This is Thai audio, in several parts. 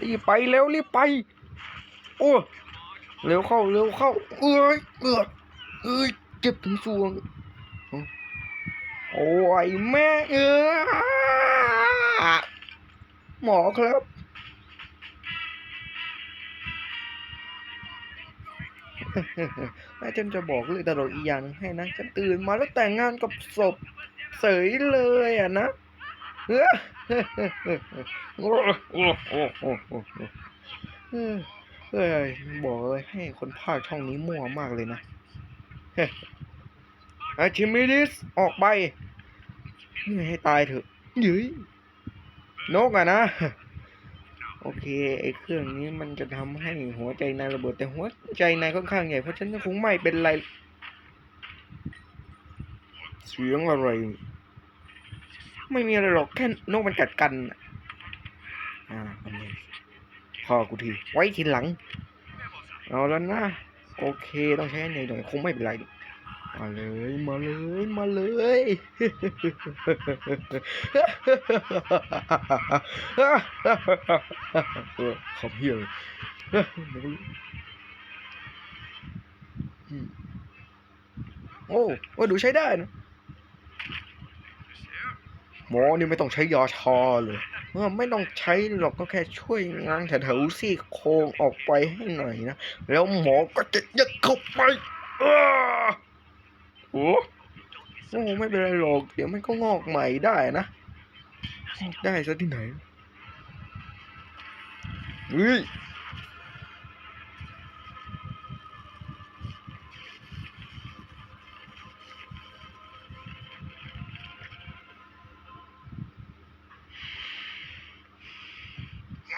รีบไปเร็วรีบไป โอ้เร็วเข้าเร็วเข้า เอ้ยเอือเอ้ยเจ็บถึงสวง โอ้ยแม่เออหมอครับแม่ฉันจะบอกเรื่องตลกอีกอย่างหนึงให้นะฉันตื่นมาแล้วแต่งงานกับศพเสยเลยอะนะ เออโอ้โอ้โอ้โอ้โอ้เออเอ้ยบอกเลยให้คนภาคช่องนี้มั่วมากเลยนะเฮ้ยอาชิมิดิสออกไปให้ตายเถอะยืยนกอะนะ โอเค ไอ้เครื่องนี้มันจะทำให้หัวใจนายระเบิดแต่หัวใจนายค่อนข้างใหญ่เพราะฉะนั้นคงไม่เป็นไร เสียงอะไร ไม่มีอะไรหรอกแค่นกมันกัดกัน อ่าอันนี้พอกูทีไว้ทีหลัง เอาแล้วนะ โอเคต้องใช้หน่อยหน่อยคงไม่เป็นไรมาเลยมาเลยมาเลยเออขอบเฮียเลยเฮ้ยเดี๋ยโอ้ว่าดูใช้ได้นะ หมอนี่ไม่ต้องใช้ยาชาเลยเออไม่ต้องใช้หรอกก็แค่ช่วยงางแถวๆซี่โครงออกไปให้หน่อยนะ แล้วหมอก็จะยัดเข้าไปอ้าโอ้โอ้ไม่เป็นไรหรอก เดี๋ยวมันก็งอกใหม่ได้นะได้ซะที่ไหนเฮ้ย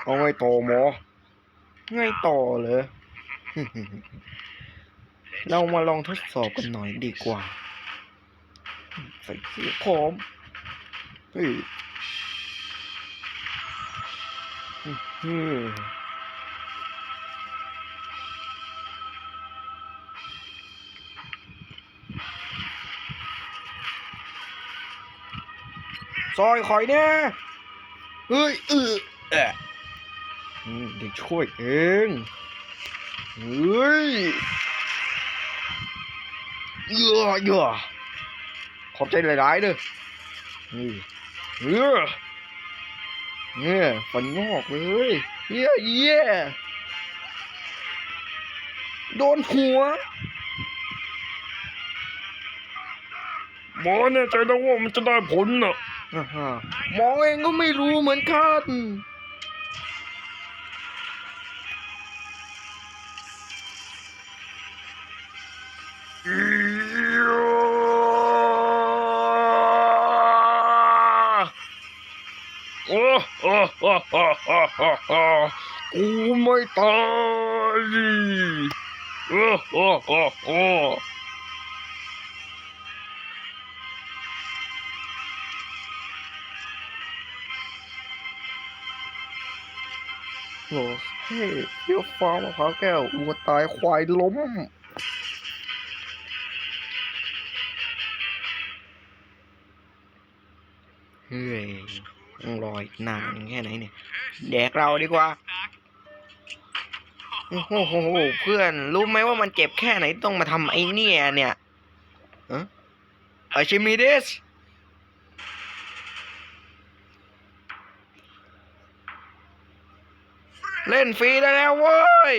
เอาไงต่อหมอไงต่อเลยเรามาลองทดสอบกันหน่อยดีกว่า ใส่เสื้อพร้อมเฮ้ยอืมซอยข่อยเนี่ยเฮ้ยเออแอะ เดี๋ยวช่วยเองเฮ้ยเยอะเยอะขอบใจหลายๆเด้อนี่เออเนี่ยฟันงอกเลยเยี่ยเยี่ยโดนหัวหมอแน่ใจนะว่ามันจะได้ผลน่ะอ่าฮะหมอเองก็ไม่รู้เหมือนกัน โอ้โอ้โอ้โอ้โอ้โอ้โอ้กูไม่ตายโอ้โอ้โอ้โอ้โอ้เฮ้ยเที่ยวฟ้ามะพร้าวแก้ววัวตายควายล้ม เฮ้ยต้องรออีกนานแค่ไหนเนี่ย แดกเราดีกว่า โอ้โหเพื่อนรู้ไหมว่ามันเจ็บแค่ไหนต้องมาทำไอ้เนี่ยเนี่ยอะอาชิมิเดสเล่นฟรีได้แล้วเว้ย